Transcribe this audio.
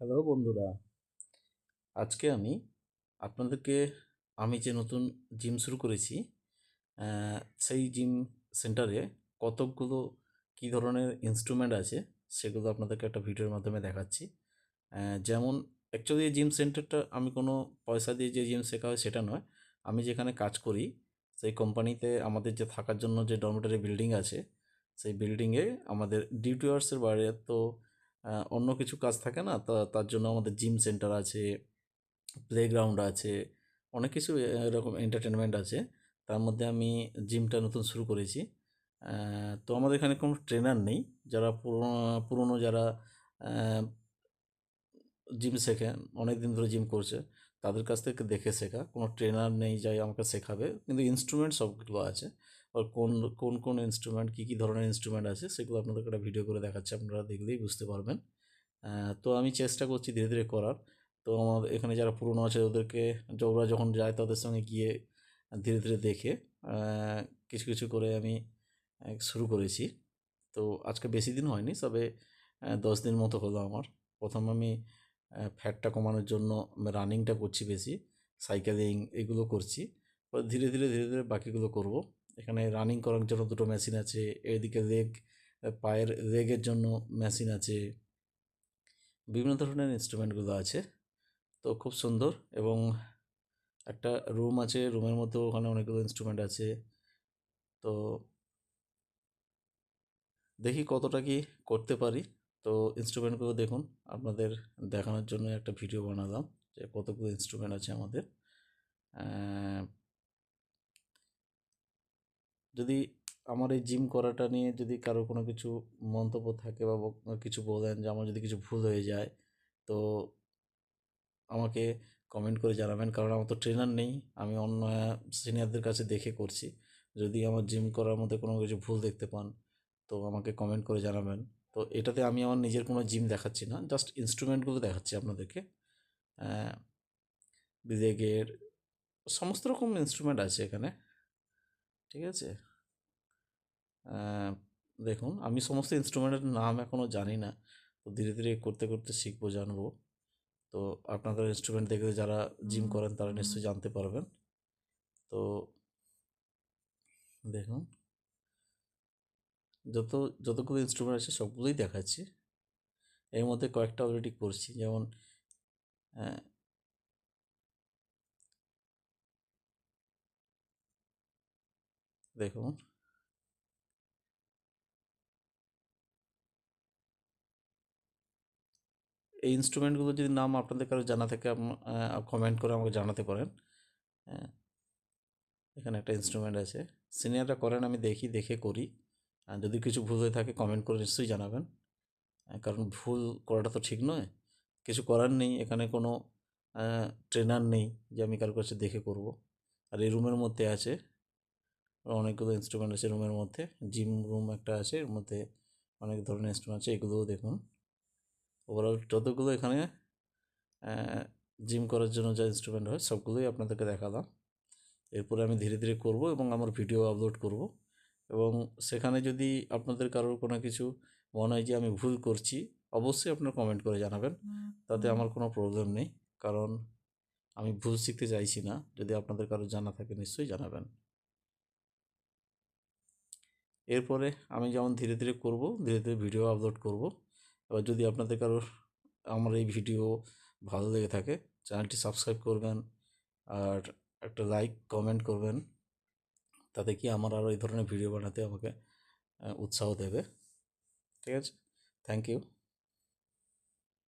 Hello বন্ধুরা। আজকে আমি আপনাদেরকে, আমি যে নতুন জিম শুরু করেছি সেই জিম সেন্টারে কতকগুলো কী ধরনের ইনস্ট্রুমেন্ট আছে সেগুলো আপনাদেরকে একটা ভিডিওর মাধ্যমে দেখাচ্ছি। যেমন অ্যাকচুয়ালি জিম সেন্টারটা আমি কোনো পয়সা দিয়ে যে জিম শেখা হয় সেটা নয়। আমি যেখানে কাজ করি, সেই কোম্পানিতে আমাদের যে থাকার জন্য যে ডরমেটারি বিল্ডিং আছে, সেই বিল্ডিংয়ে আমাদের ডিউটি আওয়ার্সের বাইরে তো অন্য কিছু কাজ থাকে না? তা, তার জন্য আমাদের জিম সেন্টার আছে প্লেগ্রাউন্ড আছে, অনেক কিছু এরকম এন্টারটেনমেন্ট আছে। তার মধ্যে আমি জিমটা নতুন শুরু করেছি। তো আমাদের এখানে কোনো ট্রেনার নেই। যারা পুরনো পুরনো যারা জিম শেখে অনেক দিন ধরে জিম করছে, তাদের কাছ থেকে দেখে শেখা। কোনো ট্রেনার নেই যাই আমাকে শেখাবে। কিন্তু ইনস্ট্রুমেন্ট সবগুলো আছে। কোন কোন কোন ইনস্ট্রুমেন্ট কী কী ধরনের ইনস্ট্রুমেন্ট আছে, সেগুলো আপনাদেরকে একটা ভিডিও করে দেখাচ্ছি, আপনারা দেখলেই বুঝতে পারবেন। তো আমি চেষ্টা করছি ধীরে ধীরে করার। তো আমার এখানে যারা পুরনো আছে, ওদেরকে ওরা যখন যায় তাদের সঙ্গে গিয়ে ধীরে ধীরে দেখে কিছু কিছু করে আমি শুরু করেছি। তো আজকে বেশি দিন হয়নি, তবে দশ দিন মতো হলো আমার। প্রথম আমি ফ্যাটটা কমানোর জন্য রানিংটা করছি বেশি সাইকেলিং এগুলো করছি। ধীরে ধীরে ধীরে ধীরে বাকিগুলো করব। এখানে রানিং করার জন্য দুটো মেশিন আছে, এদিকে লেগ পায়ের লেগের জন্য মেশিন আছে। বিভিন্ন ধরনের ইনস্ট্রুমেন্টগুলো আছে, তো খুব সুন্দর এবং একটা রুম আছে রুমের মধ্যেও ওখানে অনেকগুলো ইনস্ট্রুমেন্ট আছে। তো দেখি কতটা কি করতে পারি। তো ইনস্ট্রুমেন্টগুলো দেখুন, আপনাদের দেখানোর জন্য একটা ভিডিও বানালাম যে কতগুলো ইনস্ট্রুমেন্ট আছে আমাদের। যদি আমার এই জিম করাটা নিয়ে যদি কারও কোনো কিছু মন্তব্য থাকে বা কিছু বলেন যে আমার যদি কিছু ভুল হয়ে যায়, তো আমাকে কমেন্ট করে জানাবেন। কারণ আমার তো ট্রেনার নেই, আমি অন্য সিনিয়রদের কাছে দেখে করছি। যদি আমার জিম করার মধ্যে কোনো কিছু ভুল দেখতে পান, তো আমাকে কমেন্ট করে জানাবেন। তো এটাতে আমি আমার নিজের কোনো জিম দেখাচ্ছি না জাস্ট ইনস্ট্রুমেন্টগুলো দেখাচ্ছি আপনাদেরকে। বিদেগের সমস্ত রকম ইনস্ট্রুমেন্ট আছে এখানে। ঠিক আছে? দেখুন আমি সমস্ত ইনস্ট্রুমেন্টের নাম এখনও জানি না। তো ধীরে ধীরে করতে করতে শিখব জানব। তো আপনাদের ইনস্ট্রুমেন্ট দেখে যারা জিম করেন তারা নিশ্চয়ই জানতে পারবেন। তো দেখুন যত যতগুলো ইনস্ট্রুমেন্ট আছে সবগুলোই দেখাচ্ছি। এর মধ্যে কয়েকটা অলরেডি করছি। যেমন দেখুন। এই ইনস্ট্রুমেন্টগুলো যদি নাম আপনাদের কারও জানা থাকে কমেন্ট করে আমাকে জানাতে পারেন। হ্যাঁ। এখানে একটা ইনস্ট্রুমেন্ট আছে। সিনিয়ররা করেন, আমি দেখি, দেখে করি। আর যদি কিছু ভুল হয়ে থাকে কমেন্ট করে নিশ্চয়ই জানাবেন। কারণ ভুল করাটা তো ঠিক নয়। কিছু করার নেই, এখানে কোনো ট্রেনার নেই যে আমি কারোর কাছে দেখে করব। আর এই রুমের মধ্যে আছে অনেকগুলো ইনস্ট্রুমেন্ট আছে রুমের মধ্যে। জিম রুম একটা আছে, এর মধ্যে অনেক ধরনের ইনস্ট্রুমেন্ট আছে, এগুলোও দেখুন। ওভারঅল যতগুলো এখানে জিম করার জন্য যা ইনস্ট্রুমেন্ট হয়, সবগুলোই আপনাদেরকে দেখালাম। এরপরে আমি ধীরে ধীরে করব এবং আমার ভিডিও আপলোড করব। এবং সেখানে যদি আপনাদের কারোর কোনো কিছু মনে হয় যে আমি ভুল করছি, অবশ্যই আপনার কমেন্ট করে জানাবেন। তাতে আমার কোনো প্রবলেম নেই। কারণ আমি ভুল শিখতে চাইছি না। যদি আপনাদের কারও জানা থাকে, নিশ্চয়ই জানাবেন। এরপরে আমি যেমন ধীরে ধীরে করব, ধীরে ধীরে ভিডিও আপলোড করব। এবার যদি আপনাদের কারোর আমার এই ভিডিও ভালো লেগে থাকে, চ্যানেলটি সাবস্ক্রাইব করবেন আর একটা লাইক কমেন্ট করবেন। তাতে কি আমার আরও এই ধরনের ভিডিও বানাতে আমাকে উৎসাহ দেবে। ঠিক আছে? Thank you